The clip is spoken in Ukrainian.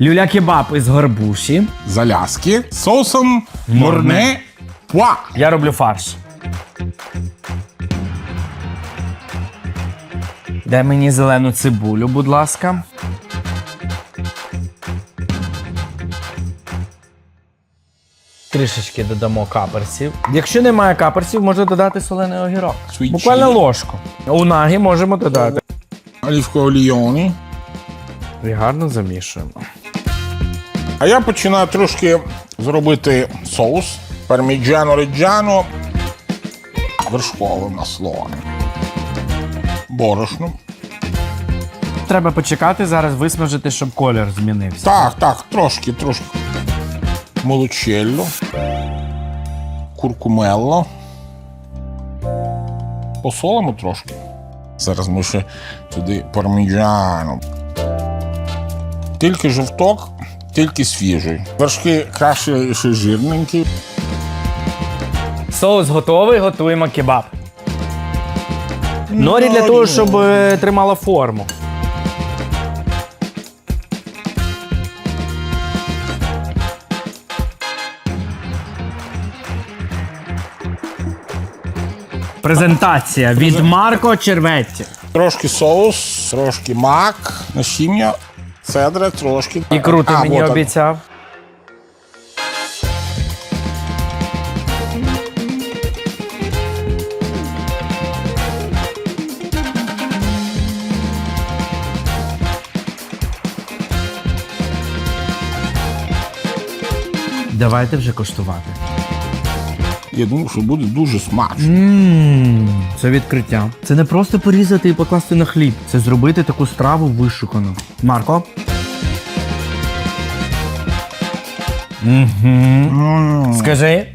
Люля-кебаб із горбуші. Заляски з соусом морне пуа. Я роблю фарш. Дай мені зелену цибулю, будь ласка. Трішечки додамо каперсів. Якщо немає каперсів, можна додати солений огірок. Sweet Буквально chili. ложку. У нагі можемо додати. Олівкове олійоні. І гарно замішуємо. А я починаю трошки зробити соус парміджано реджано вершкове масло. Борошно. Треба почекати зараз висмажити, щоб колір змінився. Так, так, трошки, трошки. Молочелло. Куркумелло. Посолимо трошки. Зараз ми ще туди парміджано. Тільки жовток, тільки свіжий. Вершки краще ще жирненькі. Соус готовий, готуємо кебаб. Норі для того, щоб е, тримала форму. Презентація від Марко Черветті. Трошки соус, трошки мак, насіння, цедра, трошки. Ікру ти А, мені вот, обіцяв. Давайте вже коштувати. Я думаю, що буде дуже смачно. Ммм, це відкриття. Це не просто порізати і покласти на хліб. Це зробити таку страву вишукану. Марко. Угу. Скажи.